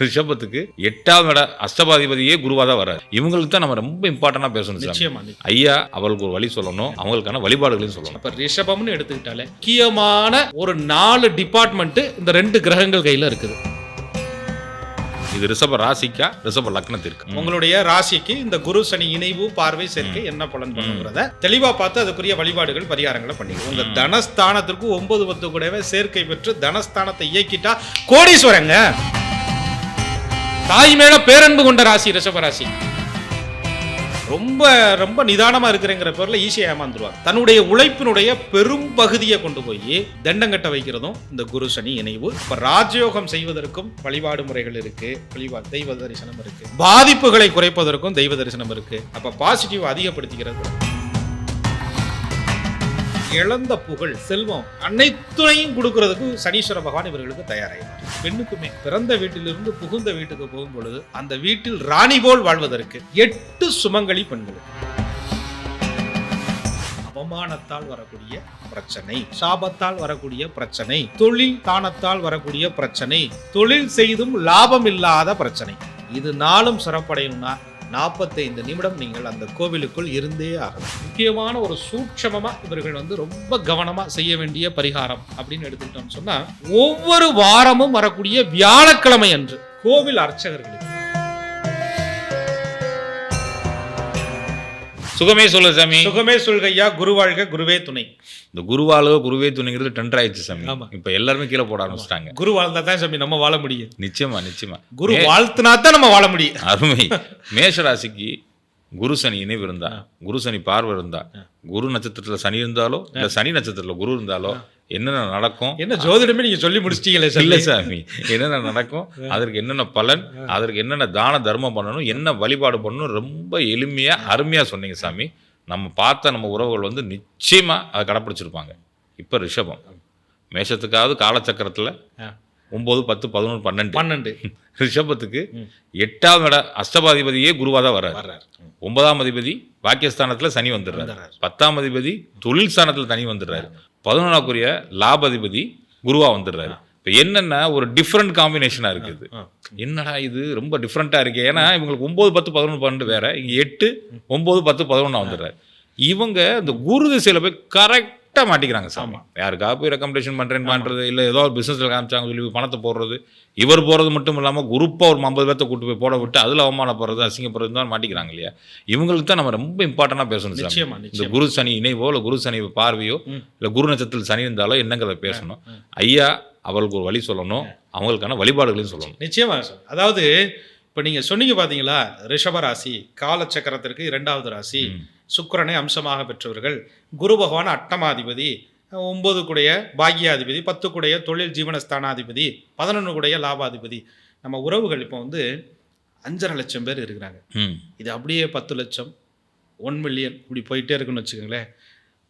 ரிஷபத்துக்கு எட்டாவது இட அஷ்டபாதிபதியே குருவா தான் வராரு இவங்களுக்கு தான் நம்ம ரொம்ப இம்பார்ட்டண்டா பேசணும். நிச்சயமா. ஐயா அவர்களுக்கு ஒரு வழி சொல்லணும் அவங்களுக்கான வழிபாடுகளையும் சொல்லணும். அப்ப ரிஷபம்னு எடுத்துக்கிட்டாலே முக்கியமான ஒரு நாலு டிபார்ட்மெண்ட் இந்த ரெண்டு கிரகங்கள் கையில இருக்குது. இது ரிஷப ராசிக்கா ரிஷப லக்னத்திற்கு. உங்களுடைய ராசிக்கு இந்த குரு சனி இணைவு பார்வை சேர்க்கை என்ன பலன் பண்ணுங்கிறத தெளிவா பார்த்து அதுக்குரிய வழிபாடுகள் பரிகாரங்களை பண்ணிக்கணும் உங்க தனஸ்தானத்திற்கு ஒன்பது பத்து கூடவே சேர்க்கை பெற்று தனஸ்தானத்தை இயக்கிட்டா கோடீஸ்வரங்க. தாய் மேல பேரன்பு கொண்ட ராசி ரிஷப ராசி. ரொம்ப ரொம்ப நிதானமா இருக்கிறேங்கிற பேர்ல ஈஸியா ஏமாந்துருவார். தன்னுடைய உழைப்பினுடைய பெரும் பகுதியை கொண்டு போய் தண்டங்கட்ட வைக்கிறதும் இந்த குரு சனி இணைவு. இப்ப ராஜயோகம் செய்வதற்கும் வழிபாடு முறைகள் இருக்கு. வழிபாடு தெய்வ தரிசனம் இருக்கு. பாதிப்புகளை குறைப்பதற்கும் தெய்வ தரிசனம் இருக்கு. அப்ப பாசிட்டிவ் அதிகப்படுத்திக்கிறது. இழந்த புகழ் செல்வம் அனைத்துணையும் கொடுக்கறதுக்கு சனீஸ்வர பகவான் இவர்களுக்கு தயாராகிறார் பெண்ணுக்குமே பிறந்த வீட்டிலிருந்து புகுந்த வீட்டுக்கு போகும் பொழுது அந்த வீட்டில் ராணி போல் வாழ்வதற்கு எட்டு சுமங்கலி பெண்களுக்கு. அவமானத்தால் வரக்கூடிய பிரச்சனை சாபத்தால் வரக்கூடிய பிரச்சனை தொழில் தானத்தால் வரக்கூடிய பிரச்சனை தொழில் செய்தும் லாபம் இல்லாத பிரச்சனை. இது நாளும் சிறப்படையணும்னா நாற்பத்தைந்து நிமிடம் நீங்கள் அந்த கோவிலுக்குள் இருந்தே ஆகணும். முக்கியமான ஒரு சூட்சமமா இவர்கள் வந்து ரொம்ப கவனமா செய்ய வேண்டிய பரிகாரம் அப்படின்னு எடுத்துக்கிட்டோம்னு சொன்னா ஒவ்வொரு வாரமும் வரக்கூடிய வியாழக்கிழமை அன்று கோவில் அர்ச்சகர்களுக்கு சுகமே சொல்ல சாமி. சுகமே சொல்கையா குருவாழ்க குருவே துணை. இந்த குருவாலோ குருவே துணிங்கிறது டெண்டர் ஆயிடுச்சு சாமி. இப்ப எல்லாருமே கீழே போட ஆரம்பிச்சிட்டாங்க. குரு வாழ்ந்தா தான் சாமி நம்ம வாழ முடியும். நிச்சயமா நிச்சயமா. குரு வாழ்த்துனா தான் நம்ம வாழ முடியும். அருமை. மேஷ ராசிக்கு குரு சனி இணைவு இருந்தா குரு சனி பார்வை இருந்தா குரு நட்சத்திரத்துல சனி இருந்தாலோ இல்ல சனி நட்சத்திரத்துல குரு இருந்தாலோ என்னென்ன நடக்கும்? என்ன ஜோதிடமே நீங்க சொல்லி முடிச்சிட்டீங்களே இல்ல சாமி. என்னென்ன நடக்கும்? அதற்கு என்னென்ன பலன்? அதற்கு என்னென்ன தான தர்மம் பண்ணணும்? என்ன வழிபாடு பண்ணணும்? ரொம்ப எளிமையா அருமையா சொன்னீங்க சாமி. நம்ம பார்த்த நம்ம உறவுகள் வந்து நிச்சயமா அதை கடைப்பிடிச்சிருப்பாங்க. இப்ப ரிஷபம். மேஷத்துக்காவது காலச்சக்கரத்துல ஆ. ஒன்பது பத்து பதினொன்று பன்னெண்டு. பன்னெண்டு. ரிஷபத்துக்கு எட்டாவது இட அஷ்டபாதிபதியே குருவா தான் வர்றாரு. ஒன்பதாம் அதிபதி வாக்கியஸ்தானத்துல சனி வந்துடுறாரு. பத்தாம் அதிபதி தொழில் ஸ்தானத்துல தனி வந்துடுறாரு. பதினொன்றாக்குரிய லாபாதிபதி குருவா வந்துடுறாரு. இப்போ என்னன்னா ஒரு டிஃப்ரெண்ட் காம்பினேஷனா இருக்குது. என்னடா இது ரொம்ப டிஃப்ரெண்டா இருக்கு. ஏன்னா இவங்களுக்கு ஒன்பது பத்து பதினொன்று பன்னெண்டு வேற. இங்க எட்டு ஒன்பது பத்து பதினொன்றா வந்துடுறாரு. இவங்க இந்த குரு திசையில போய் கரெக்டாக மாட்டிக்கிறாங்க சாமி யாருக்காக போய் ரெக்கமெண்டேஷன் பண்ணுறேன்னு பண்ணுறது இல்லை ஏதோ ஒரு பிஸ்னஸில் காமிச்சாங்க சொல்லி பணத்தை போடுறது. இவர் போகிறது மட்டும் இல்லாமல் குரூப்பாக ஒரு ஐம்பது பேர்த்த கூட்டு போய் போட விட்டு அதில் அவமானப்படுறது அசிங்கப்படுறது தான் மாட்டிக்கிறாங்க இல்லையா? இவங்களுக்கு தான் நம்ம ரொம்ப இம்பார்ட்டண்டாக பேசணும் நிச்சயமா இந்த குரு சனி இணைவோ இல்லை குரு சனி பார்வையோ. இல்லை குரு நட்சத்திரத்தில் சனி இருந்தாலோ என்னங்கிறத பேசணும். ஐயா அவர்களுக்கு ஒரு வழி சொல்லணும். அவங்களுக்கான வழிபாடுகளையும் சொல்லணும். நிச்சயமா சார். அதாவது இப்போ நீங்க சொன்னீங்க பாத்தீங்களா ரிஷப ராசி காலச்சக்கரத்திற்கு இரண்டாவது ராசி. சுக்கிரனை அம்சமாக பெற்றவர்கள். குரு பகவான் அட்டமாதிபதி ஒன்பது கூடைய பாக்கியாதிபதி பத்து கூடைய தொழில் ஜீவனஸ்தானாதிபதி பதினொன்று கூடைய லாபாதிபதி. நம்ம உறவுகள் இப்போ வந்து அஞ்சரை லட்சம் பேர் இருக்கிறாங்க. இது அப்படியே பத்து லட்சம் ஒன் மில்லியன் இப்படி போயிட்டே இருக்குன்னு வச்சுக்கோங்களேன்.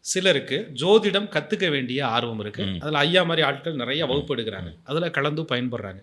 சிலருக்கு ஜோதிடம் கற்றுக்க வேண்டிய ஆர்வம் இருக்கு. ம். அதில் ஐயா மாதிரி ஆட்கள் நிறைய வகுப்பு எடுக்கிறாங்க. அதில் கலந்து பயன்படுறாங்க.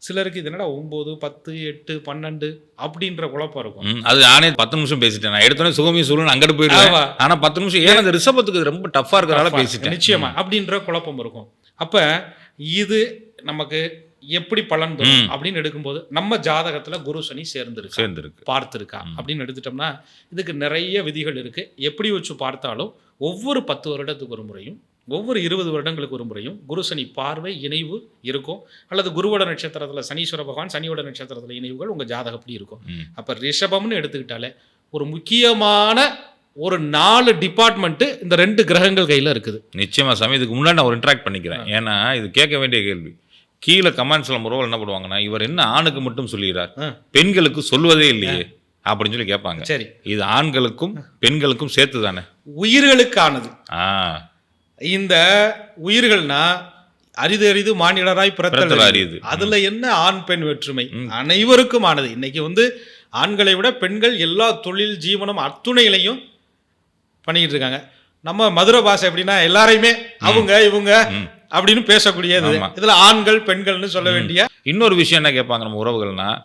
சிலருக்கு இது என்னடா ஒம்பது பத்து எட்டு பன்னெண்டு அப்படின்ற குழப்பம் இருக்கும். அது நானே பத்து நிமிஷம் பேசிட்டேன். நான் எடுத்தோடனே சுகமி சொல்லணும் அங்கிட்டு போயிடுவேன். ஆமா. ஆனா பத்து நிமிஷம் ஏன்னா இந்த ரிஷபத்துக்கு இது ரொம்ப டஃப்பா இருக்கிறனால பேசிட்டேன். நிச்சயமா அப்படின்ற குழப்பம் இருக்கும். அப்ப இது நமக்கு எப்படி பலன் தரும். அப்படின்னு எடுக்கும்போது நம்ம ஜாதகத்துல குரு சனி சேர்ந்துருக்கு? சேர்ந்துருக்கு. பார்த்துருக்கா? அப்படின்னு எடுத்துட்டோம்னா இதுக்கு நிறைய விதிகள் இருக்கு. எப்படி வச்சு பார்த்தாலும் ஒவ்வொரு பத்து வருடத்துக்கு ஒரு முறையும் ஒவ்வொரு இருபது வருடங்களுக்கு ஒரு முறையும் குரு சனி பார்வை இணைவு இருக்கும். அல்லது குருவோட நட்சத்திரத்துல சனீஸ்வர பகவான் சனியோட நட்சத்திரத்துல இணைவுகள் உங்க ஜாதகப்படி இருக்கும். அப்ப ரிஷபம்னு எடுத்துக்கிட்டாலே ஒரு முக்கியமான ஒரு நாலு டிபார்ட்மெண்ட் இந்த ரெண்டு கிரகங்கள் கையில இருக்குது. நிச்சயமா சாமி இதுக்கு முன்னாடி நான் ஒரு இன்ட்ராக்ட் பண்ணிக்கிறேன். ஏன்னா இது கேட்க வேண்டிய கேள்வி. கீழே கமெண்ட்ஸ்ல முறவல் என்ன பண்ணுவாங்கன்னா இவர் என்ன ஆணுக்கு மட்டும் சொல்லுகிறார். பெண்களுக்கு சொல்வதே இல்லையே. அப்படின்னு சொல்லி கேட்பாங்க. சரி. இது ஆண்களுக்கும் பெண்களுக்கும் சேர்த்து தானே உயிர்களுக்கானது. ஆ. இந்த உயிர்கள்னா அரிது அரிது மானிடராய் பிறத்தல். அரிது. அதுல என்ன ஆண் பெண் வேற்றுமை. அனைவருக்கும் ஆனது. இன்னைக்கு வந்து ஆண்களை விட பெண்கள் எல்லா தொழில் ஜீவனம் அத்துணையிலையும் பண்ணிக்கிட்டு இருக்காங்க. நம்ம மதுரை பாஷை எப்படின்னா எல்லாரையுமே அவங்க இவங்க. அப்படின்னு பேசக்கூடியது. இதுல ஆண்கள் பெண்கள்னு சொல்ல வேண்டிய இன்னொரு விஷயம் என்ன கேட்பாங்க நம்ம உறவுகள்னா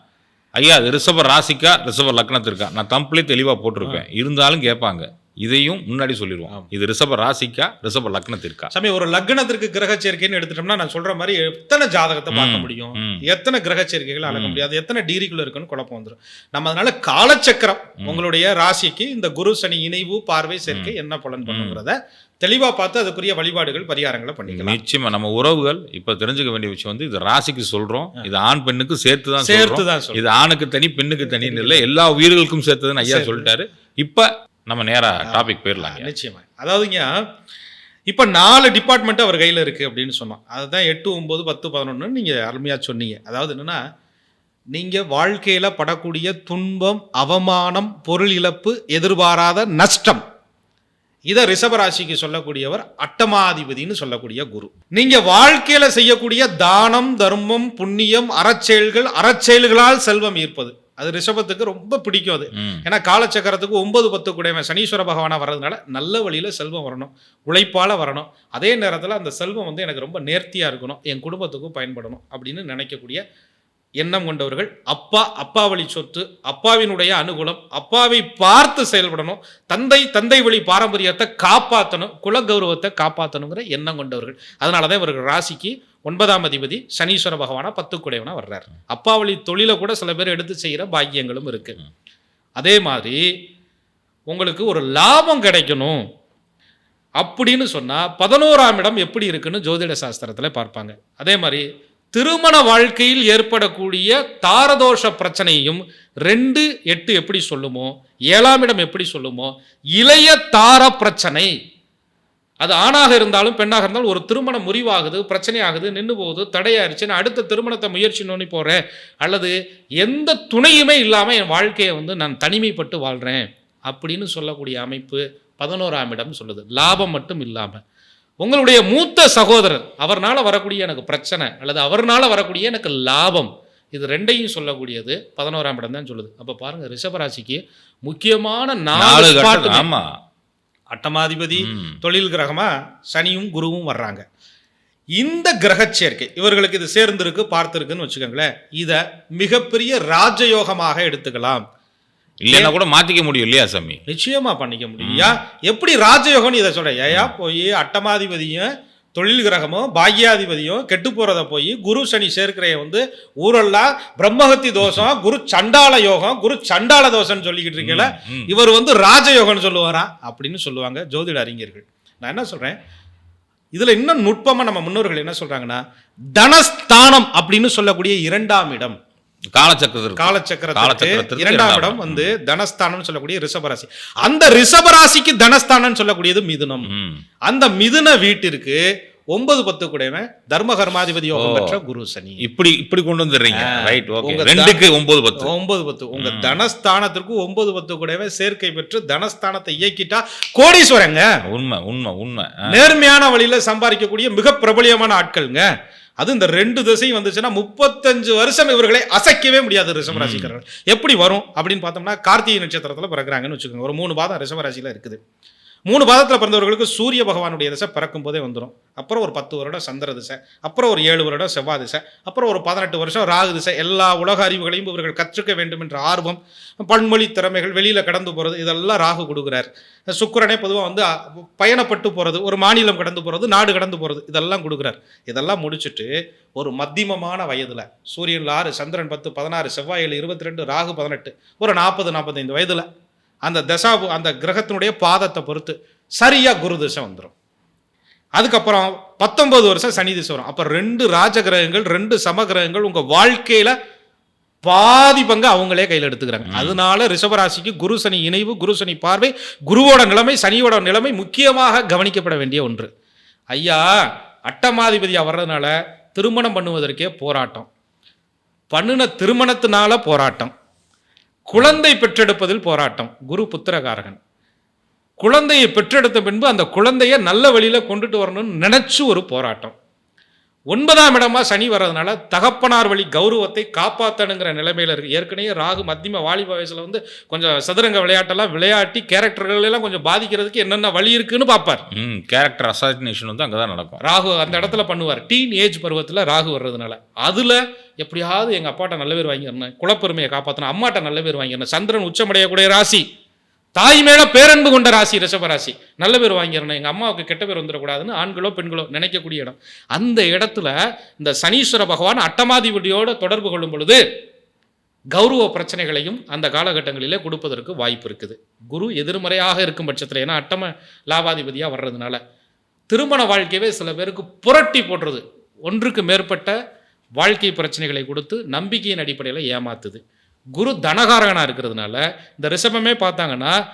ஐயா அது ரிஷப ராசிக்கா ரிஷப லக்னத்திற்கா? நான் தம்பிலே தெளிவாக போட்டிருப்பேன். இருந்தாலும் கேட்பாங்க. இதையும் முன்னாடி சொல்லிடுவோம். இது ரிஷப ராசிக்கா ரிஷப லக்னத்திற்கா? சாமி ஒரு லக்னத்திற்கு கிரக சேர்க்கைன்னு எடுத்துட்டோம்னா நான் சொல்ற மாதிரி எத்தனை ஜாதகத்தை பார்க்க முடியும். எத்தனை கிரக சேர்க்கைகள் அளக்க. முடியாது எத்தனை டிகிரிக்குள்ள இருக்குன்னு குழப்பம் வந்துடும் நம்ம அதனால காலச்சக்கரம் உங்களுடைய ராசிக்கு இந்த குரு சனி இணைவு பார்வை சேர்க்கை என்ன பலன் பண்ணுங்கிறத தெளிவா பார்த்து அதுக்குரிய வழிபாடுகள் பரிகாரங்களை பண்ணிக்கலாம். நிச்சயமா நம்ம உறவுகள் இப்ப தெரிஞ்சுக்க வேண்டிய விஷயம் வந்து இது ராசிக்கு சொல்றோம் இது ஆண் பெண்ணுக்கு சேர்த்து தான் சேர்த்து தான் இது ஆணுக்கு தனி பெண்ணுக்கு தனின்னு இல்லை எல்லா உயிர்களுக்கும் சேர்த்ததுன்னு ஐயா. சொல்லிட்டாரு. இப்ப நம்ம நேரா டாபிக் போயிடலாங்க. நிச்சயமா. அதாவதுங்க இப்ப நாலு டிபார்ட்மெண்ட் அவர் கையில இருக்கு அப்படின்னு சொன்னோம். அதுதான் எட்டு ஒன்பது பத்து பதினொன்னு நீங்க அருமையா சொன்னீங்க. அதாவது என்னன்னா நீங்க வாழ்க்கையில படக்கூடிய துன்பம் அவமானம் பொருள் இழப்பு எதிர்பாராத நஷ்டம். இதை ரிஷபராசிக்கு சொல்லக்கூடியவர் அட்டமாதிபதின்னு சொல்லக்கூடிய குரு. நீங்க வாழ்க்கையில செய்யக்கூடிய தானம் தர்மம் புண்ணியம் அறச்செயல்கள் அறச்செயல்களால் செல்வம் ஈர்ப்பது. அது ரிஷபத்துக்கு ரொம்ப பிடிக்கும் அது. ஏன்னா காலச்சக்கரத்துக்கு ஒன்பது பத்து கூடையவன் சனீஸ்வர பகவானா வர்றதுனால நல்ல வழியில செல்வம் வரணும். உழைப்பால வரணும். அதே நேரத்தில் அந்த செல்வம் வந்து எனக்கு ரொம்ப நேர்த்தியா இருக்கணும். என் குடும்பத்துக்கும் பயன்படணும் அப்படின்னு நினைக்கக்கூடிய எண்ணம் கொண்டவர்கள் அப்பா அப்பா வழி சொத்து அப்பாவினுடைய அனுகூலம் அப்பாவை பார்த்து செயல்படணும் தந்தை தந்தை வழி பாரம்பரியத்தை காப்பாற்றணும் குல கௌரவத்தை காப்பாற்றணுங்கிற எண்ணம் கொண்டவர்கள். அதனால தான் இவர்கள் ராசிக்கு ஒன்பதாம் அதிபதி சனீஸ்வர பகவானா பத்து குடையவனா வர்றார். அப்பா வழி தொழிலை கூட சில பேர் எடுத்து செய்கிற பாக்கியங்களும் இருக்கு. அதே மாதிரி உங்களுக்கு ஒரு லாபம் கிடைக்கணும் அப்படின்னு சொன்னால் பதினோராம் இடம் எப்படி இருக்குன்னு ஜோதிட சாஸ்திரத்தில் பார்ப்பாங்க. அதே மாதிரி திருமண வாழ்க்கையில் ஏற்படக்கூடிய தாரதோஷ பிரச்சனையும் ரெண்டு எட்டு எப்படி சொல்லுமோ ஏழாம் இடம் எப்படி சொல்லுமோ இளைய தார பிரச்சனை. அது ஆணாக இருந்தாலும் பெண்ணாக இருந்தாலும் ஒரு திருமணம் முறிவாகுது பிரச்சனையாகுது நின்று போகுது தடையாயிருச்சு நான் அடுத்த திருமணத்தை முயற்சி நோண்டி போகிறேன் அல்லது எந்த துணையுமே இல்லாமல் என் வாழ்க்கையை வந்து நான் தனிமைப்பட்டு வாழ்கிறேன் அப்படின்னு சொல்லக்கூடிய அமைப்பு பதினோராம் இடம் சொல்லுது. லாபம் மட்டும் இல்லாமல் உங்களுடைய மூத்த சகோதரர் அவர்னால வரக்கூடிய எனக்கு பிரச்சனை அல்லது அவர்னால வரக்கூடிய எனக்கு லாபம் இது ரெண்டையும் சொல்லக்கூடியது. பதினோராம் இடம் தான் சொல்லுது. அப்போ பாருங்க ரிஷபராசிக்கு முக்கியமான நாலு நாலு கட்டம். spot ஆமா. அட்டமாதிபதி. தொழில் கிரகமா சனியும் குருவும் வர்றாங்க. இந்த கிரகச் சேர்க்கை இவர்களுக்கு இது சேர்ந்திருக்கு பார்த்திருக்குன்னு வச்சுக்கோங்களேன். இதை மிகப்பெரிய ராஜயோகமாக எடுத்துக்கலாம். இல்லைன்னா கூட மாத்திக்க முடியும் இல்லையா சாமி? நிச்சயமா பண்ணிக்க முடியும். யா எப்படி ராஜயோகம்னு இதை சொல்றேன். ஏயா போய் அட்டமாதிபதியும் தொழில் கிரகமும் பாக்யாதிபதியும் கெட்டு போறத போய் குரு சனி சேர்க்கிறைய வந்து ஊரெல்லாம் பிரம்மஹத்தி தோஷம் குரு சண்டால யோகம் குரு சண்டால தோஷம்னு சொல்லிக்கிட்டு இருக்கீங்களா ம். இவர் வந்து ராஜயோகம்னு சொல்லுவாரா அப்படின்னு சொல்லுவாங்க ஜோதிட அறிஞர்கள். நான் என்ன சொல்றேன்? இதுல இன்னும் நுட்பமா நம்ம முன்னோர்கள் என்ன சொல்றாங்கன்னா தனஸ்தானம் அப்படின்னு சொல்லக்கூடிய இரண்டாம் இடம். காலச்சக்கரத்திற்கு. காலச்சக்கரத்திற்கு. இரண்டாம் இடம் வந்து தனஸ்தானம் சொல்லக்கூடிய ரிஷபராசி. அந்த ரிஷபராசிக்கு தனஸ்தானம் சொல்லக்கூடியது மிதுனம். அந்த மிதுன வீட்டிற்கு ஒன்பது பத்து கூடவன் தர்ம கர்மாதிபதி யோகம். பெற்ற குரு சனி. இப்படி இப்படி கொண்டு வந்துடுறீங்க. ரைட் ஓகே ரெண்டுக்கு ஒன்பது பத்து. ஒன்பது பத்து. உங்க தனஸ்தானத்திற்கு ஒன்பது பத்து கூடவன் சேர்க்கை பெற்று தனஸ்தானத்தை இயக்கிட்டா கோடீஸ்வரங்க. உண்மை உண்மை உண்மை. நேர்மையான வழியில சம்பாதிக்கக்கூடிய மிக பிரபலியமான ஆட்கள்ங்க. அது இந்த ரெண்டு திசையும் வந்துச்சுன்னா முப்பத்தஞ்சு வருஷம் இவர்களை அசைக்கவே முடியாது ரிஷபராசிக்காரர்கள். எப்படி வரும் அப்படின்னு பார்த்தோம்னா கார்த்திகை நட்சத்திரத்தில் பிறகுறாங்கன்னு வச்சுக்கோங்க. ஒரு மூணு பாதம் ரிஷபராசியில் இருக்குது. மூணு பாதத்தில் பிறந்தவர்களுக்கு சூரிய பகவானுடைய திசை பிறக்கும் போதே வந்துடும் அப்புறம் ஒரு பத்து வருடம் சந்திர திசை அப்புறம் ஒரு ஏழு வருடம் செவ்வாய் திசை அப்புறம் ஒரு பதினெட்டு வருஷம் ராகு திசை. எல்லா உலக அறிவுகளையும் இவர்கள் கற்றுக்க வேண்டும் என்ற ஆர்வம் பன்மொழி திறமைகள் வெளியில் கடந்து போகிறது இதெல்லாம் ராகு கொடுக்குறார். சுக்கரனே பொதுவாக வந்து பயணப்பட்டு போகிறது ஒரு மாநிலம் கடந்து போகிறது நாடு கடந்து போகிறது இதெல்லாம் கொடுக்குறார். இதெல்லாம் முடிச்சுட்டு ஒரு மத்தியமமான வயதில் சூரியன் ஆறு சந்திரன் பத்து பதினாறு செவ்வாய் ஏழு இருபத்தி ரெண்டு ராகு பதினெட்டு ஒரு நாற்பது நாற்பத்தைந்து வயதில் அந்த தசாபு அந்த கிரகத்தினுடைய பாதத்தை பொறுத்து சரியாக குரு திசை வந்துடும் அதுக்கப்புறம் பத்தொன்பது வருஷம் சனி திசை வரும். அப்போ ரெண்டு ராஜ கிரகங்கள் ரெண்டு சம கிரகங்கள் உங்கள் வாழ்க்கையில் பாதி பங்கு அவங்களே கையில் எடுத்துக்கிறாங்க. அதனால ரிஷபராசிக்கு குரு சனி இணைவு குரு சனி பார்வை குருவோட நிலைமை சனியோட நிலைமை முக்கியமாக கவனிக்கப்பட வேண்டிய ஒன்று. ஐயா அட்டமாதிபதியாக வர்றதுனால திருமணம் பண்ணுவதற்கே போராட்டம். பண்ணுன திருமணத்தினால போராட்டம். குழந்தை பெற்றெடுப்பதில் போராட்டம். குரு புத்திரகாரகன். குழந்தையை பெற்றெடுத்த பின்பு அந்த குழந்தைய நல்ல வழியில் கொண்டுட்டு வரணும்னு நினச்சி ஒரு போராட்டம். ஒன்பதாம் இடமா சனி வர்றதுனால தகப்பனார் வழி கௌரவத்தை காப்பாற்றணுங்கிற நிலைமையில இருக்கு. ஏற்கனவே ராகு மத்தியம வாலிப வயசுல வந்து கொஞ்சம் சதுரங்க விளையாட்டெல்லாம் விளையாட்டி கேரக்டர்கள் எல்லாம் கொஞ்சம் பாதிக்கிறதுக்கு என்னென்ன வழி இருக்குன்னு பார்ப்பார். கேரக்டர் அசாசினேஷன் வந்து அங்கே தான் நடக்கும். ராகு அந்த இடத்துல பண்ணுவார். டீன் ஏஜ் பருவத்தில் ராகு வர்றதுனால. அதில் எப்படியாவது எங்கள் அப்பாட்ட நல்ல பேர் வாங்கிடணும் குலப்பெருமையை காப்பாற்றணும் அம்மாட்ட நல்ல பேர் வாங்கிடணும். சந்திரன் உச்சமடையக்கூடிய ராசி. தாய் மேல பேரன்பு கொண்ட ராசி ரிஷபராசி நல்ல பேர் வாங்கிடணும். எங்கள் அம்மாவுக்கு கெட்ட பேர் வந்துடக்கூடாதுன்னு ஆண்களோ பெண்களோ நினைக்கக்கூடிய இடம். அந்த இடத்துல இந்த சனீஸ்வர பகவான் அட்டமாதிபதியோட தொடர்பு கொள்ளும் பொழுது கௌரவ பிரச்சனைகளையும் அந்த காலகட்டங்களிலே கொடுப்பதற்கு வாய்ப்பு இருக்குது. குரு எதிர்மறையாக இருக்கும் பட்சத்தில் ஏன்னா அட்டம லாபாதிபதியாக வர்றதுனால திருமண வாழ்க்கையவே சில பேருக்கு புரட்டி போடுறது ஒன்றுக்கு மேற்பட்ட வாழ்க்கை பிரச்சனைகளை கொடுத்து நம்பிக்கையின் அடிப்படையில் ஏமாத்துது. குரு தனகாரகனாக இருக்கிறதுனால இந்த ரிஷபமே பார்த்தாங்கன்னா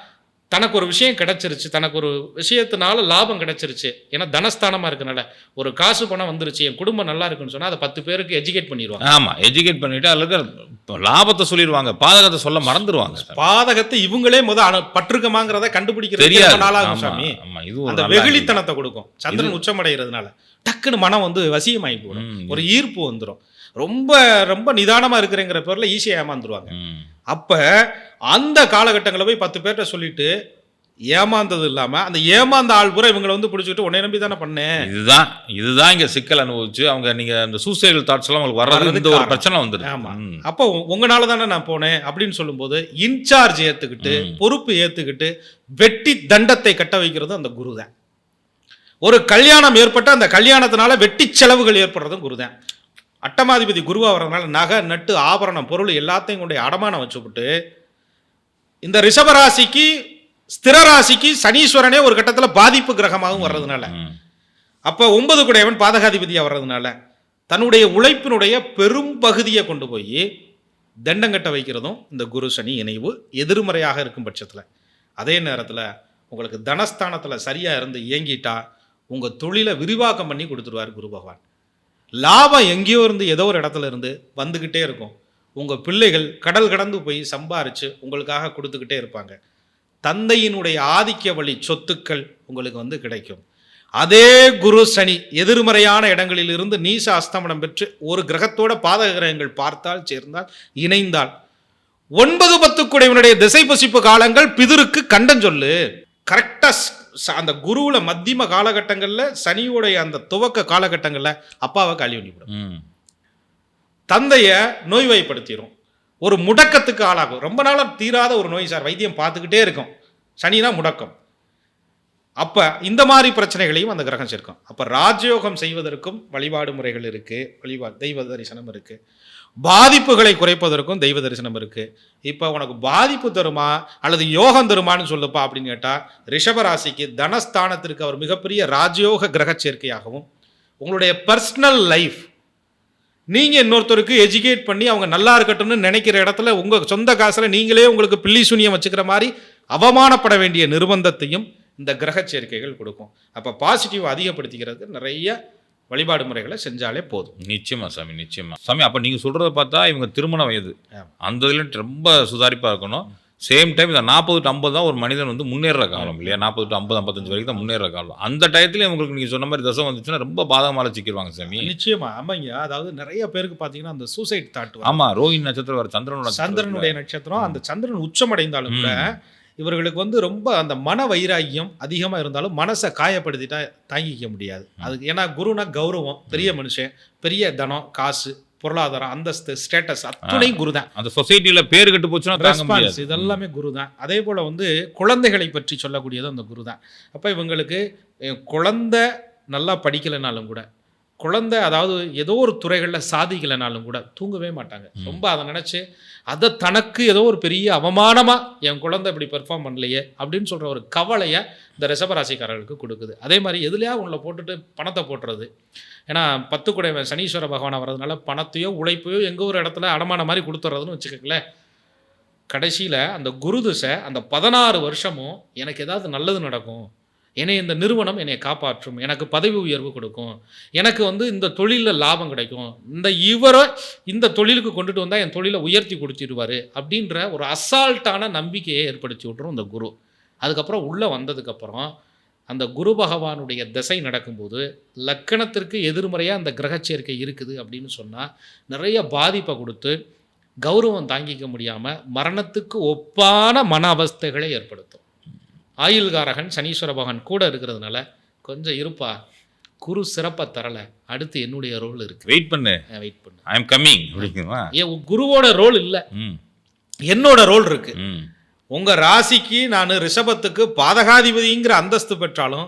தனக்கு ஒரு விஷயம் கிடைச்சிருச்சு தனக்கு ஒரு விஷயத்தினால லாபம் கிடைச்சிருச்சு. ஏன்னா தனஸ்தானமாக இருக்கனால. ஒரு காசு பணம் வந்துருச்சு என் குடும்பம் நல்லா இருக்குன்னு சொன்னால் அதை பத்து பேருக்கு எஜுகேட் பண்ணிடுவாங்க. ஆமா எஜுகேட் இருக்கிற இப்ப லாபத்தை சொல்லிடுவாங்க பாதகத்தை சொல்ல மறந்துடுவாங்க. பாதகத்தை இவங்களே முத அணு- பட்டிருக்கமாங்கிறத கண்டுபிடிக்கிறது தெரியாது. நாளாகும் சாமி. இது அந்த வெகுளித்தனத்தை கொடுக்கும். சந்திரன் உச்சமடைகிறதுனால. டக்குன்னு மனம் வந்து வசியமாகி போடும் ஒரு ஈர்ப்பு வந்துடும் ரொம்ப ரொம்ப நிதானமா இருக்கிறேங்கிற பேர்ல ஈஸியா ஏமாந்துருவாங்க. அப்ப அந்த காலகட்டங்களில் போய் பத்து பேர்கிட்ட சொல்லிட்டு ஏமாந்தது இல்லாம அந்த ஏமாந்த ஆள் பூரா இவங்களை வந்து பிடிச்சிக்கிட்டு உன்னை நம்பி தானே பண்ணேன் இதுதான் இதுதான் இங்க சிக்கல் அனுபவிச்சு அவங்க நீங்க அந்த சூசைடல் தாட்ஸ் எல்லாம் உங்களுக்கு வர்றது இந்த ஒரு. பிரச்சனை வந்துடுது ஆமா. ம். அப்போ உங்களால தானே நான் போனேன் அப்படின்னு சொல்லும்போது இன்சார்ஜ் ஏத்துக்கிட்டு ம். பொறுப்பு ஏத்துக்கிட்டு வெட்டி தண்டத்தை கட்ட வைக்கிறது அந்த குரு தான் ஒரு கல்யாணம் ஏற்பட்ட அந்த கல்யாணத்தினால வெட்டி செலவுகள் ஏற்படுறதும் குரு தான் அட்டமாதிபதி குருவா வர்றதுனால நகை நட்டு ஆபரணம் பொருள் எல்லாத்தையும் கொண்டு அடமானம் வச்சுவிட்டு இந்த ரிஷபராசிக்கு ஸ்திரராசிக்கு சனீஸ்வரனே ஒரு கட்டத்துல பாதிப்பு கிரகமாகவும் வர்றதுனால. அப்போ ஒன்பது குடையவன் பாதகாதிபதியாக வர்றதுனால தன்னுடைய உழைப்பினுடைய பெரும் பகுதியை கொண்டு போய் தண்டங்கட்ட வைக்கிறதும் இந்த குரு சனி இணைவு எதிர்மறையாக இருக்கும் பட்சத்தில். அதே நேரத்தில் உங்களுக்கு தனஸ்தானத்தில் சரியாக இருந்து இயங்கிட்டா உங்கள் தொழிலை விரிவாக்கம் பண்ணி கொடுத்துருவார் குரு பகவான். லாபம் எங்கேயோ இருந்து ஏதோ ஒரு இடத்துல இருந்து வந்துக்கிட்டே இருக்கும். உங்கள் பிள்ளைகள் கடல் கடந்து போய் சம்பாரித்து உங்களுக்காக கொடுத்துக்கிட்டே இருப்பாங்க. தந்தையினுடைய ஆதிக்க வழி சொத்துக்கள் உங்களுக்கு வந்து கிடைக்கும். அதே குரு சனி எதிர்மறையான இடங்களில் இருந்து நீச அஸ்தமனம் பெற்று ஒரு கிரகத்தோட பாதக கிரகங்கள் பார்த்தால் சேர்ந்தால் இணைந்தால். ஒன்பது பத்து குடைவனுடைய திசை பசிப்பு காலங்கள் பிதிருக்கு கண்டம் சொல்லு. கரெக்டாக அந்த குருவுல மத்தியம காலகட்டங்களில் சனியோடைய அந்த துவக்க காலகட்டங்களில் அப்பாவை காலி பண்ணிவிடும். தந்தையை நோய்வாய்ப்படுத்திடும் ஒரு முடக்கத்துக்கு ஆளாகும். ரொம்ப நாளாக தீராத ஒரு நோய் சார். வைத்தியம் பார்த்துக்கிட்டே இருக்கும். சனினா முடக்கம். அப்போ இந்த மாதிரி பிரச்சனைகளையும் அந்த கிரகம் சேர்க்கும். அப்போ ராஜயோகம் செய்வதற்கும் வழிபாடு முறைகள் இருக்குது வழிபா தெய்வ தரிசனம் இருக்குது பாதிப்புகளை குறைப்பதற்கும் தெய்வ தரிசனம் இருக்குது இப்போ உனக்கு பாதிப்பு தருமா? அல்லது யோகம் தருமான்னு சொல்லுப்பா அப்படின்னு கேட்டால் ரிஷபராசிக்கு தனஸ்தானத்திற்கு அவர் மிகப்பெரிய ராஜயோக கிரக சேர்க்கையாகவும் உங்களுடைய பர்சனல் லைஃப் நீங்கள் இன்னொருத்தருக்கு எஜுகேட் பண்ணி அவங்க நல்லா இருக்கட்டும்னு நினைக்கிற இடத்துல உங்கள் சொந்த காசில் நீங்களே உங்களுக்கு பில்லி சூனியம் வச்சுக்கிற மாதிரி அவமானப்பட வேண்டிய நிர்பந்தத்தையும் இந்த கிரக சேர்க்கைகள் கொடுக்கும். அப்ப பாசிட்டிவ் அதிகப்படுத்திக்கிறதுக்கு நிறைய வழிபாடு முறைகளை செஞ்சாலே போதும். நிச்சயமா சாமி நிச்சயமா. சாமி அப்ப நீங்க சொல்றத பார்த்தா இவங்க திருமண வயது. அந்த இதுல ரொம்ப சுதாரிப்பா இருக்கணும். சேம் டைம் இந்த நாற்பது டு ஐம்பது தான் ஒரு மனிதன் வந்து முன்னேற காலம் இல்லையா? நாற்பது டு ஐம்பது ஐம்பத்தஞ்சு வரைக்கும் தான் முன்னேற காலம். அந்த டயத்துல உங்களுக்கு நீங்க சொன்ன மாதிரி தசை வந்துச்சுன்னா ரொம்ப பாதகமால சிக்கிடுவாங்க சாமி. நிச்சயமா. ஆமாங்க. அதாவது நிறைய பேருக்கு பாத்தீங்கன்னா அந்த சூசைட் தாட் ஆமா ரோஹிணி நட்சத்திரம் வர சந்திரனோட சந்திரனுடைய நட்சத்திரம் அந்த சந்திரன் உச்சமடைந்தாலும் கூட இவர்களுக்கு வந்து ரொம்ப அந்த மன வைராக்கியம் அதிகமா இருந்தாலும் மனசை காயப்படுத்திட்டா தாங்கிக்க முடியாது. அதுக்கு ஏன்னா குருனா கௌரவம் பெரிய மனுஷன் பெரிய தனம் காசு பொருளாதாரம் அந்தஸ்து ஸ்டேட்டஸ் அத்துணையும் குரு தான் அந்த சொசைட்டில பேர் கெட்டு போச்சுன்னா ரெஸ்பான்ஸ் இதெல்லாமே குரு தான் அதே போல் வந்து குழந்தைகளை பற்றி சொல்லக்கூடியது அந்த குரு தான் அப்போ இவங்களுக்கு குழந்தை நல்லா படிக்கலைனாலும் கூட குழந்தை அதாவது ஏதோ ஒரு துறைகளில் சாதிக்கலைனாலும் கூட தூங்கவே மாட்டாங்க. ரொம்ப அதை நினச்சி அதை தனக்கு ஏதோ ஒரு பெரிய அவமானமாக என் குழந்தை இப்படி பெர்ஃபார்ம் பண்ணலையே அப்படின்னு சொல்கிற ஒரு கவலையை இந்த ரிஷபராசிக்காரர்களுக்கு கொடுக்குது. அதே மாதிரி எதுலையா உள்ள போட்டுட்டு பணத்தை போட்டுறது? ஏன்னா பத்து குடைவன் சனீஸ்வர பகவான் வர்றதுனால பணத்தையோ உழைப்பையோ எங்கோ ஒரு இடத்துல அடமான மாதிரி கொடுத்துட்றதுன்னு வச்சுக்கோங்களேன் கடைசியில் அந்த குரு திசை அந்த பதினாறு வருஷமும் எனக்கு ஏதாவது நல்லது நடக்கும். என்னை இந்த நிறுவனம் என்னை காப்பாற்றும் எனக்கு பதவி உயர்வு கொடுக்கும் எனக்கு வந்து இந்த தொழிலில் லாபம் கிடைக்கும் இந்த இவரை இந்த தொழிலுக்கு கொண்டுட்டு வந்தால் என் தொழிலை உயர்த்தி கொடுத்துருவாரு அப்படின்ற ஒரு அசால்ட்டான நம்பிக்கையை ஏற்படுத்தி விட்டுரும் இந்த குரு. அதுக்கப்புறம் உள்ளே வந்ததுக்கப்புறம் அந்த குரு பகவானுடைய திசை நடக்கும்போது லக்கணத்திற்கு எதிர்மறையாக அந்த கிரகச்சேர்க்கை இருக்குது அப்படின்னு சொன்னால் நிறைய பாதிப்பை கொடுத்து கௌரவம் தாங்கிக்க முடியாமல் மரணத்துக்கு ஒப்பான மன அவஸ்தைகளை ஏற்படுத்தும். ஆயுள்காரகன் சனீஸ்வர பகவான் கூட இருக்கிறதுனால கொஞ்சம் இருப்பா. குரு சிறப்பை தரலை. அடுத்து என்னுடைய ரோல் இருக்கு. வெயிட் பண்ணு. வெயிட் பண்ணு. ஐ எம் கம்மிங் உன் குருவோட ரோல் இல்லை. என்னோட ரோல் இருக்கு. உங்கள் ராசிக்கு நான் ரிஷபத்துக்கு பாதகாதிபதிங்கிற அந்தஸ்து பெற்றாலும்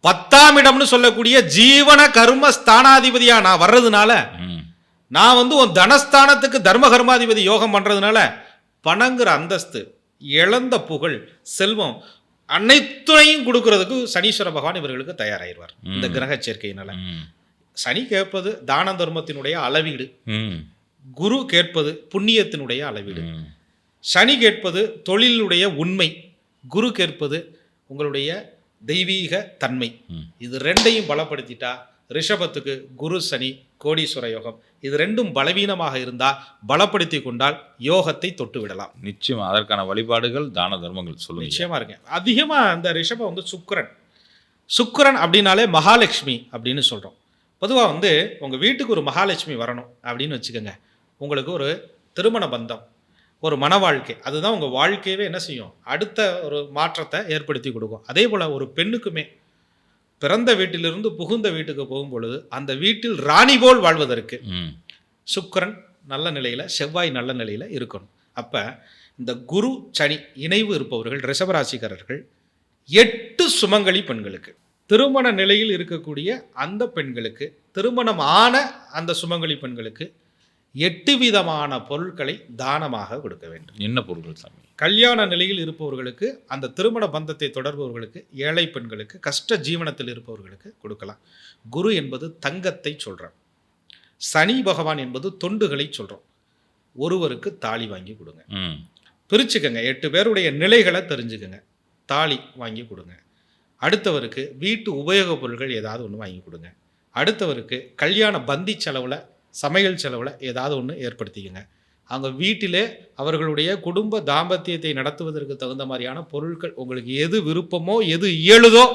பத்தாம் இடம்னு சொல்லக்கூடிய ஜீவன கர்ம ஸ்தானாதிபதியா நான் வர்றதுனால. நான் வந்து உன் தனஸ்தானத்துக்கு தர்ம கர்மாதிபதி யோகம் பண்றதுனால பணங்கிற அந்தஸ்து இழந்த புகழ் செல்வம் அனைத்துறையும் கொடுக்கறதுக்கு சனீஸ்வர பகவான் இவர்களுக்கு தயாராகிடுவார் இந்த. கிரக சேர்க்கையினால. சனி கேட்பது தான தர்மத்தினுடைய அளவீடு. குரு கேட்பது புண்ணியத்தினுடைய அளவீடு. சனி கேட்பது தொழிலுடைய உண்மை குரு கேட்பது உங்களுடைய தெய்வீக தன்மை. இது ரெண்டையும் பலப்படுத்திட்டா ரிஷபத்துக்கு குரு சனி கோடீஸ்வர யோகம் இது ரெண்டும் பலவீனமாக இருந்தால் பலப்படுத்தி கொண்டால் யோகத்தை தொட்டு விடலாம். நிச்சயமா அதற்கான வழிபாடுகள் தான தர்மங்கள் சொல்லுங்க. நிச்சயமா இருக்கேன். அதிகமா அந்த ரிஷபம் வந்து சுக்கிரன். சுக்கிரன் அப்படின்னாலே மகாலட்சுமி அப்படின்னு சொல்றோம். பொதுவாக வந்து உங்க வீட்டுக்கு ஒரு மகாலட்சுமி வரணும் அப்படின்னு வச்சுக்கோங்க. உங்களுக்கு ஒரு திருமண பந்தம் ஒரு மன வாழ்க்கை அதுதான் உங்கள் வாழ்க்கையவே என்ன செய்யும்? அடுத்த ஒரு மாற்றத்தை ஏற்படுத்தி கொடுக்கும். அதே போல் ஒரு பெண்ணுக்குமே பிறந்த வீட்டிலிருந்து புகுந்த வீட்டுக்கு போகும் பொழுது அந்த வீட்டில் ராணி போல் வாழ்வதற்கு. சுக்கிரன் நல்ல நிலையில் செவ்வாய் நல்ல நிலையில் இருக்கணும் அப்போ இந்த குரு சனி இணைவு இருப்பவர்கள் ரிஷபராசிக்காரர்கள் எட்டு சுமங்கலி பெண்களுக்கு திருமண நிலையில் இருக்கக்கூடிய அந்த பெண்களுக்கு திருமணம் ஆன அந்த சுமங்கலி பெண்களுக்கு எட்டு விதமான பொருட்களை தானமாக கொடுக்க வேண்டும். என்ன பொருட்கள் சாமி? கல்யாண நிலையில் இருப்பவர்களுக்கு அந்த திருமண பந்தத்தை தொடர்பவர்களுக்கு ஏழை பெண்களுக்கு கஷ்ட ஜீவனத்தில் இருப்பவர்களுக்கு கொடுக்கலாம். குரு என்பது தங்கத்தை சொல்கிறோம் சனி பகவான் என்பது தொண்டுகளை சொல்கிறோம் ஒருவருக்கு தாலி வாங்கி கொடுங்க. பிரிச்சுக்கங்க. எட்டு பேருடைய நிலைகளை தெரிஞ்சுக்கங்க. தாலி வாங்கி கொடுங்க. அடுத்தவருக்கு வீட்டு உபயோகப் பொருட்கள் ஏதாவது ஒன்று வாங்கி கொடுங்க. அடுத்தவருக்கு கல்யாண பந்தி செலவில் சமையல் செலவில் ஏதாவது ஒன்று ஏற்படுத்திக்கங்க. அவங்க வீட்டிலே அவர்களுடைய குடும்ப தாம்பத்தியத்தை நடத்துவதற்கு தகுந்த மாதிரியான பொருட்கள் உங்களுக்கு எது விருப்பமோ எது இயலுதோ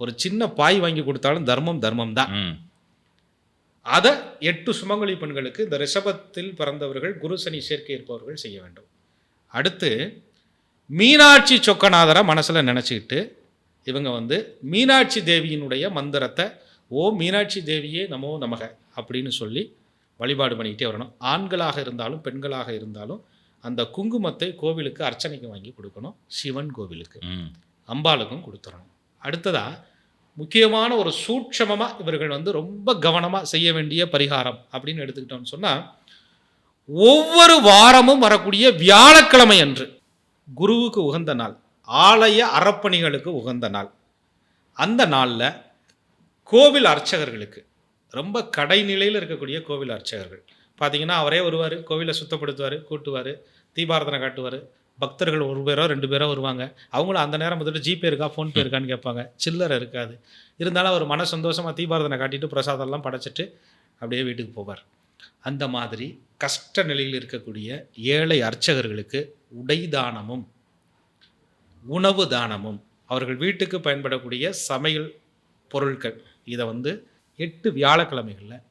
ஒரு சின்ன பாய் வாங்கி கொடுத்தாலும் தர்மம் தர்மம் தான். அதை எட்டு சுமங்கலி பெண்களுக்கு இந்த ரிஷபத்தில் பிறந்தவர்கள் குரு சனி சேர்க்கை இருப்பவர்கள் செய்ய வேண்டும். அடுத்து மீனாட்சி சொக்கநாதரை மனசில் நினச்சிக்கிட்டு இவங்க வந்து மீனாட்சி தேவியினுடைய மந்திரத்தை ஓ மீனாட்சி தேவியே நமோ நமக அப்படின்னு சொல்லி வழிபாடு பண்ணிக்கிட்டே வரணும். ஆண்களாக இருந்தாலும் பெண்களாக இருந்தாலும் அந்த குங்குமத்தை கோவிலுக்கு அர்ச்சனைக்கு வாங்கி கொடுக்கணும். சிவன் கோவிலுக்கு. அம்பாளுக்கும் கொடுத்துடணும் அடுத்ததா முக்கியமான ஒரு சூட்சமமாக இவர்கள் வந்து ரொம்ப கவனமாக செய்ய வேண்டிய பரிகாரம் அப்படின்னு எடுத்துக்கிட்டோம்னு சொன்னால் ஒவ்வொரு வாரமும் வரக்கூடிய வியாழக்கிழமை அன்று குருவுக்கு உகந்த நாள் ஆலய அறப்பணிகளுக்கு உகந்த நாள். அந்த நாளில் கோவில் அர்ச்சகர்களுக்கு ரொம்ப கடைநிலையில் இருக்கக்கூடிய கோவில் அர்ச்சகர்கள். பார்த்தீங்கன்னா அவரே வருவார் கோவிலை சுத்தப்படுத்துவார் கூட்டுவார் தீபாரதனை காட்டுவார். பக்தர்கள் ஒரு பேரோ ரெண்டு பேரோ வருவாங்க. அவங்களும் அந்த நேரம் பார்த்துட்டு ஜிபே இருக்கா ஃபோன்பே இருக்கான்னு கேட்பாங்க. சில்லறை இருக்காது. இருந்தாலும் அவர் மன சந்தோஷமாக தீபாரதனை காட்டிட்டு பிரசாதம்லாம் படைச்சிட்டு அப்படியே வீட்டுக்கு போவார். அந்த மாதிரி கஷ்ட நிலையில் இருக்கக்கூடிய ஏழை அர்ச்சகர்களுக்கு உடை தானமும் உணவு தானமும் அவர்கள் வீட்டுக்கு பயன்படக்கூடிய சமையல் பொருட்கள் இதை வந்து எட்டு வியாழக்கிழமைகளில்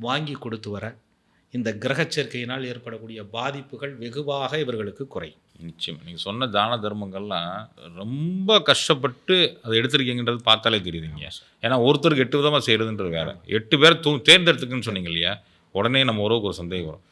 வாங்கி கொடுத்து வர இந்த கிரகச் சேர்க்கையினால் ஏற்படக்கூடிய பாதிப்புகள் வெகுவாக இவர்களுக்கு குறையும். நிச்சயமா. நீங்கள் சொன்ன தான தர்மங்கள்லாம் ரொம்ப கஷ்டப்பட்டு அதை எடுத்திருக்கீங்கன்றது பார்த்தாலே தெரியுதுங்க. ஏன்னா ஒருத்தருக்கு எட்டு விதமாக செய்கிறதுன்றது வேற. எட்டு பேர் தூ தேர்ந்தெடுத்துக்குன்னு சொன்னீங்க இல்லையா? உடனே நம்ம உறவுக்கு ஒரு சந்தேகம் வரும்.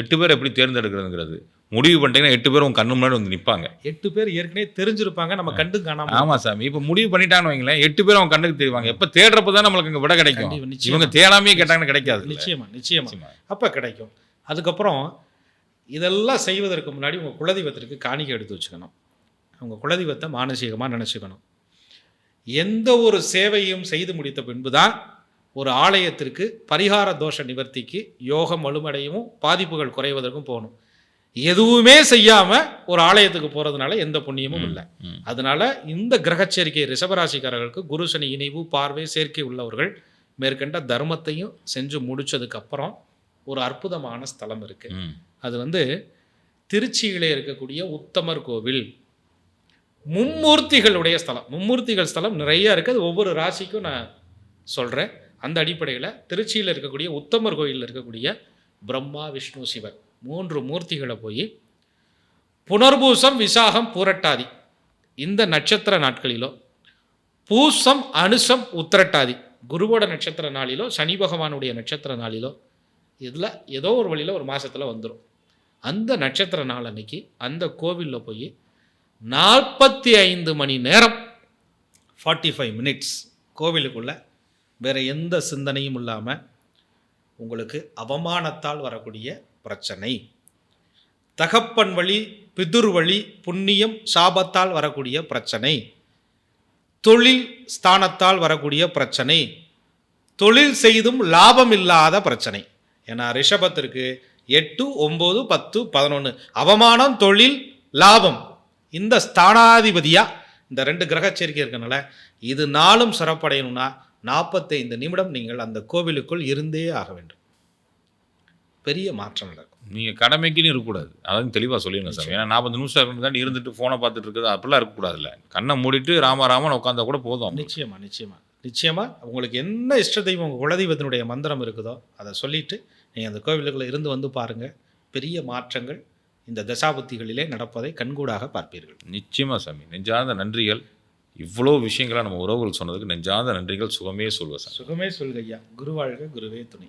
எட்டு பேர் எப்படி தேர்ந்தெடுக்கிறதுங்கிறது. முடிவு பண்ணிட்டீங்கன்னா எட்டு பேரும் உங்க கண்ணு முன்னாடி வந்து நிற்பாங்க எட்டு பேர் ஏற்கனவே தெரிஞ்சிருப்பாங்க நம்ம கண்டு காணாம ஆமா சாமி. இப்போ முடிவு பண்ணிட்டான்னு வைங்களேன் எட்டு பேரும் அவங்க கண்ணுக்கு தெரிவாங்க. எப்போ தேடுறப்ப தான் நம்மளுக்கு இங்கே விட கிடைக்கும். இவங்க தேடாமே கேட்டாங்கன்னு கிடைக்காது. நிச்சயமா நிச்சயமா. அப்போ கிடைக்கும். அதுக்கப்புறம் இதெல்லாம் செய்வதற்கு முன்னாடி உங்கள் குலதெய்வத்திற்கு காணிக்கை எடுத்து வச்சுக்கணும். உங்கள் குலதெய்வத்தை மானசீகமாக நினச்சிக்கணும். எந்த ஒரு சேவையும் செய்து முடித்த பின்பு தான் ஒரு ஆலயத்திற்கு பரிகார தோஷ நிவர்த்திக்கு யோகம் வலுமடையவும் பாதிப்புகள் குறைவதற்கும் போகணும். எதுவுமே செய்யாமல் ஒரு ஆலயத்துக்கு போகிறதுனால எந்த புண்ணியமும் இல்லை. அதனால இந்த கிரகச்சேர்க்கை ரிஷபராசிக்காரர்களுக்கு குரு சனி இணைவு பார்வை சேர்க்கை உள்ளவர்கள் மேற்கண்ட தர்மத்தையும் செஞ்சு முடிச்சதுக்கு அப்புறம் ஒரு அற்புதமான ஸ்தலம் இருக்கு. ம். அது வந்து திருச்சியிலே இருக்கக்கூடிய உத்தமர் கோவில். மும்மூர்த்திகளுடைய ஸ்தலம். மும்மூர்த்திகள் ஸ்தலம் நிறைய இருக்குது அது ஒவ்வொரு ராசிக்கும் நான் சொல்கிறேன் அந்த அடிப்படையில் திருச்சியில் இருக்கக்கூடிய உத்தமர் கோயிலில் இருக்கக்கூடிய பிரம்மா விஷ்ணு சிவன் மூன்று மூர்த்திகளை போய் புனர்பூசம் விசாகம் பூரட்டாதி இந்த நட்சத்திர நாட்களிலோ பூசம் அனுசம் உத்திரட்டாதி குருவோட நட்சத்திர நாளிலோ சனி பகவானுடைய நட்சத்திர நாளிலோ இதில் ஏதோ ஒரு வழியில் ஒரு மாதத்தில் வந்துடும் அந்த நட்சத்திர நாள் அன்னைக்கு அந்த கோவிலில் போய் நாற்பத்தி ஐந்து மணி நேரம் ஃபார்ட்டி ஃபைவ் மினிட்ஸ் கோவிலுக்குள்ளே வேறு எந்த சிந்தனையும் இல்லாமல் உங்களுக்கு அவமானத்தால் வரக்கூடிய பிரச்சனை. தகப்பன் வழி பிதுர் வழி புண்ணியம் சாபத்தால் வரக்கூடிய பிரச்சனை. தொழில் ஸ்தானத்தால் வரக்கூடிய பிரச்சனை. தொழில் செய்தும் லாபம் இல்லாத பிரச்சனை. ஏன்னா ரிஷபத்திற்கு எட்டு ஒம்பது பத்து பதினொன்று அவமானம் தொழில் லாபம். இந்த ஸ்தானாதிபதியாக இந்த ரெண்டு கிரக சேர்க்கை இருக்கனால இது நாளும் சிறப்படையணும்னா நாற்பத்தைந்து நிமிடம் நீங்கள் அந்த கோவிலுக்குள் இருந்தே ஆக வேண்டும். பெரிய மாற்றம் நடக்கும். நீங்கள் கடமைக்குன்னு இருக்கக்கூடாது. அதாவது தெளிவாக சொல்லிடுங்க சாமி. ஏன்னா நாற்பது நிமிஷம் இருந்துக்காண்டி இருந்துட்டு ஃபோனை பார்த்துட்டு இருக்குது. அப்படிலாம் இருக்கக்கூடாதுல்ல. கண்ணை மூடிட்டு ராமராமன் உட்காந்தா கூட போதும் நிச்சயமா நிச்சயமா. நிச்சயமா உங்களுக்கு என்ன இஷ்ட தெய்வம் உங்கள் குலதெய்வத்தினுடைய மந்திரம் இருக்குதோ அதை சொல்லிட்டு நீங்கள் அந்த கோவிலுக்குள்ள இருந்து வந்து பாருங்க. பெரிய மாற்றங்கள் இந்த தசாபுத்திகளிலே நடப்பதை கண்கூடாக பார்ப்பீர்கள். நிச்சயமா சாமி. நெஞ்சார்ந்த நன்றிகள். இவ்வளோ விஷயங்களை நம்ம உறவுகள் சொன்னதுக்கு நெஞ்சார்ந்த நன்றிகள். சுகமே சொல்வேன் சார் சுகமே சொல்கையா குருவாழ்க குருவே துணை.